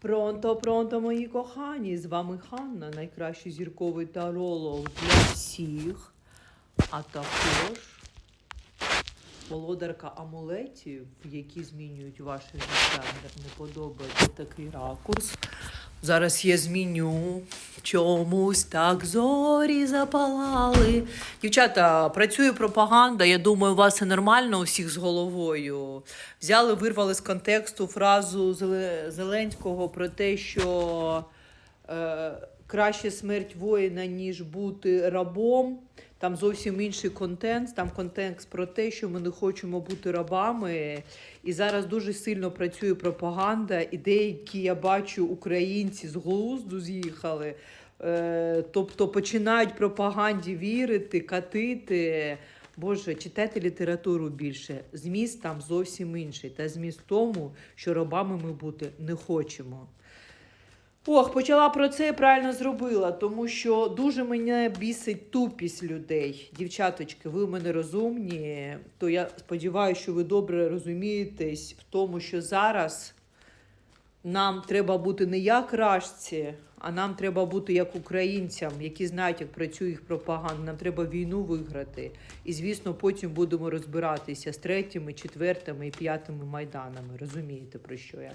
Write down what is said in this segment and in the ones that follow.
Пронто, пронто, мої кохані! З вами Ханна, найкращий зірковий таролог для всіх, а також володарка амулетів, які змінюють ваше життя. Не подобається такий ракурс. Зараз я зміню чомусь так зорі запалали. Дівчата, працює пропаганда. Я думаю, у вас все нормально у всіх з головою. Взяли, вирвали з контексту фразу Зеленського про те, що е, краще смерть воїна, ніж бути рабом. Там зовсім інший контент. Там контекст про те, що ми не хочемо бути рабами. І зараз дуже сильно працює пропаганда, і деякі я бачу українці з глузду з'їхали. Е, тобто починають пропаганді вірити, катити. Боже, читайте літературу більше. Зміст там зовсім інший. Та зміст тому, що рабами ми бути не хочемо. Ох, почала про це і правильно зробила, тому що дуже мене бісить тупість людей. Дівчаточки, ви в мене розумні, то я сподіваюся, що ви добре розумієтесь в тому, що зараз нам треба бути не як рашці, а нам треба бути як українцям, які знають, як працює їх пропаганда. Нам треба війну виграти. І, звісно, потім будемо розбиратися з третіми, четвертими і п'ятими майданами. Розумієте, про що я?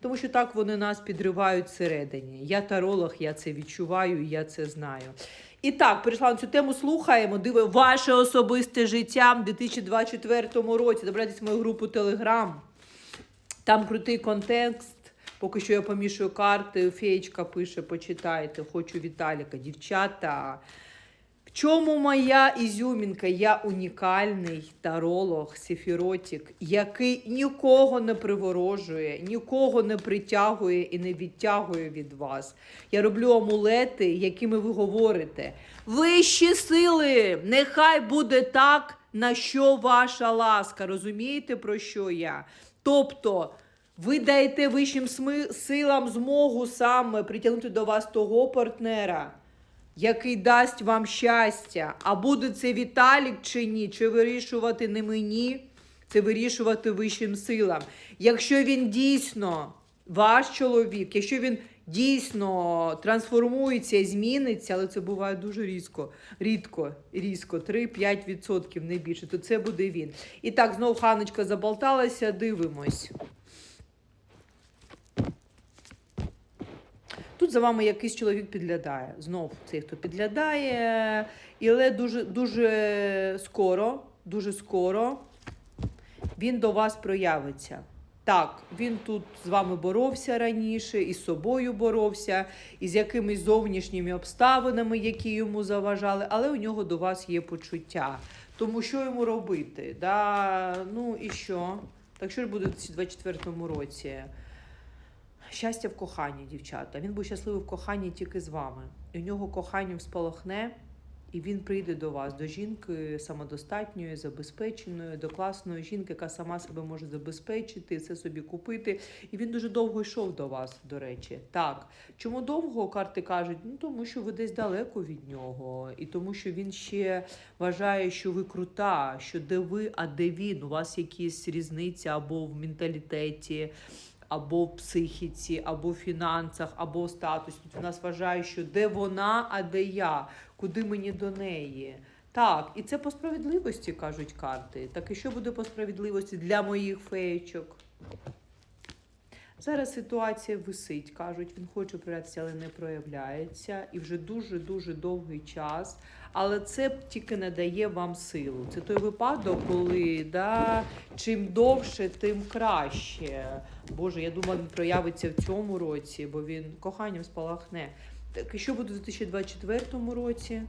Тому що так вони нас підривають всередині. Я таролог, я це відчуваю, я це знаю. І так, перейшла на цю тему, слухаємо. Диви ваше особисте життя в 2024 році. Добратися в мою групу Телеграм. Там крутий контекст. Поки що я помішую карти. Феєчка пише, почитайте. Хочу Віталіка. Дівчата. Чому моя ізюмінка? Я унікальний таролог, сефіротік, який нікого не приворожує, нікого не притягує і не відтягує від вас. Я роблю амулети, якими ви говорите. Вищі сили, нехай буде так, на що ваша ласка. Розумієте, про що я? Тобто. Ви даєте вищим силам змогу саме притягнути до вас того партнера, який дасть вам щастя. А буде це Віталік чи ні, чи вирішувати не мені, це вирішувати вищим силам. Якщо він дійсно ваш чоловік, якщо він дійсно трансформується і зміниться, але це буває дуже різко, рідко, різко, 3-5% не більше, то це буде він. І так, знову ханочка заболталася, дивимось. Тут за вами якийсь чоловік підглядає. Знов цей, хто підглядає, і але дуже, дуже скоро, дуже скоро він до вас проявиться. Так, він тут з вами боровся раніше, і з собою боровся, і з якимись зовнішніми обставинами, які йому заважали, але у нього до вас є почуття. Тому що йому робити? Да? Ну і що? Так що ж буде в 2024 році? Щастя в коханні, дівчата. Він був щасливий в коханні тільки з вами. І у нього коханням спалахне, і він прийде до вас, до жінки самодостатньої, забезпеченої, до класної жінки, яка сама себе може забезпечити, все собі купити. І він дуже довго йшов до вас, до речі. Так. Чому довго карти кажуть? Ну тому що ви десь далеко від нього, і тому, що він ще вважає, що ви крута, що де ви, а де він. У вас якісь різниці або в менталітеті або в психіці, або в фінансах, або в статусі. Тут нас вважає, що де вона, а де я, куди мені до неї. Так, і це по справедливості кажуть карти. Так і що буде по справедливості для моїх феєчок? Зараз ситуація висить, кажуть, він хоче проявлятися, але не проявляється. І вже дуже-дуже довгий час. Але це тільки не дає вам силу. Це той випадок, коли да, чим довше, тим краще. Боже, я думала, він проявиться в цьому році, бо він коханням спалахне. Так, що буде в 2024 році?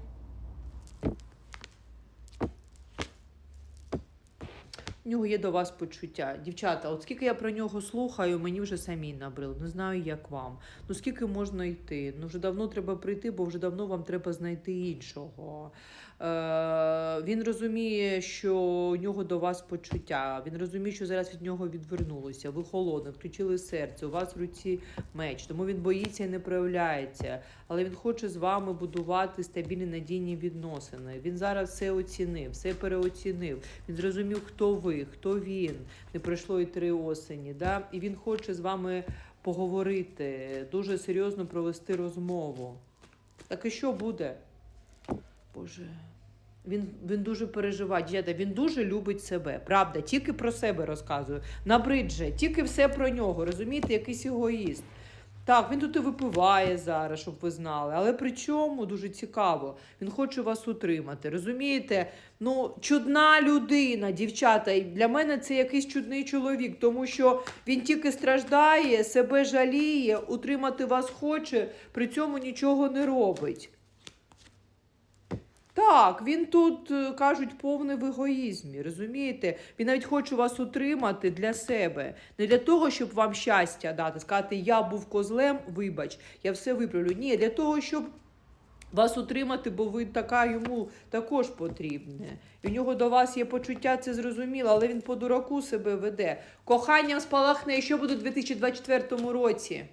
Нього є до вас почуття. Дівчата, от скільки я про нього слухаю, мені вже самі набрило. Не знаю, як вам. Ну скільки можна йти? Ну вже давно треба прийти, бо вже давно вам треба знайти іншого. Е, він розуміє, що у нього до вас почуття. Він розуміє, що зараз від нього відвернулося. Ви холодно, включили серце, у вас в руці меч. Тому він боїться і не проявляється. Але він хоче з вами будувати стабільні надійні відносини. Він зараз все оцінив, все переоцінив. Він зрозумів, хто ви, хто він. Не пройшло і три осені. Да? І він хоче з вами поговорити, дуже серйозно провести розмову. Так і що буде? Боже. Він, він дуже переживає, дівчата, він дуже любить себе. Правда, тільки про себе розказую. Набридже, тільки все про нього. Розумієте, якийсь егоїст. Так, він тут і випиває зараз, щоб ви знали. Але при чому дуже цікаво, він хоче вас утримати. Розумієте? Ну, чудна людина, дівчата. І для мене це якийсь чудний чоловік, тому що він тільки страждає, себе жаліє, утримати вас хоче, при цьому нічого не робить. Так, він тут, е, кажуть, повний в егоїзмі, розумієте? Він навіть хоче вас утримати для себе. Не для того, щоб вам щастя дати, сказати, я був козлем, вибач, я все виправлю. Ні, для того, щоб вас утримати, бо ви така йому також потрібне. В нього до вас є почуття, це зрозуміло, але він по дураку себе веде. Коханням спалахне, що буде у 2024 році.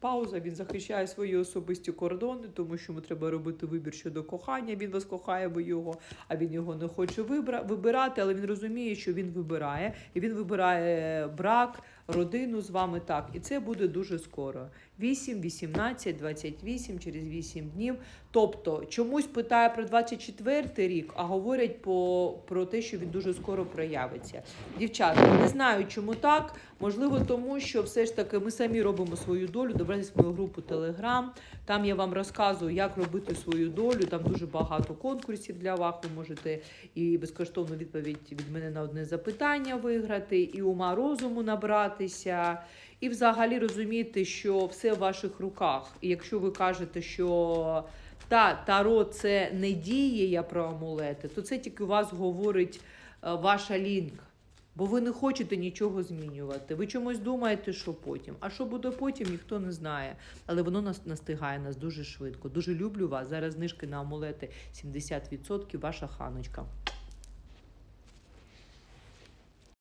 Пауза, він захищає свої особисті кордони, тому що йому треба робити вибір щодо кохання. Він вас кохає, бо його, а він його не хоче вибра- вибирати, але він розуміє, що він вибирає, і він вибирає брак, родину з вами так. І це буде дуже скоро. 8, 18, 28, через 8 днів. Тобто чомусь питає про 24 рік, а говорять по, про те, що він дуже скоро проявиться. Дівчата, не знаю, чому так. Можливо, тому що все ж таки ми самі робимо свою долю. Добрайтесь в мою групу Телеграм. Там я вам розказую, як робити свою долю. Там дуже багато конкурсів для вас. Ви можете і безкоштовну відповідь від мене на одне запитання виграти, і ума розуму набратися. І взагалі розуміти, що все в ваших руках. І якщо ви кажете, що та таро це не діє я про амулети, то це тільки у вас говорить е, ваша лінк. Бо ви не хочете нічого змінювати. Ви чомусь думаєте, що потім. А що буде потім, ніхто не знає. Але воно нас настигає нас дуже швидко. Дуже люблю вас. Зараз знижки на амулети 70%. Ваша ханочка.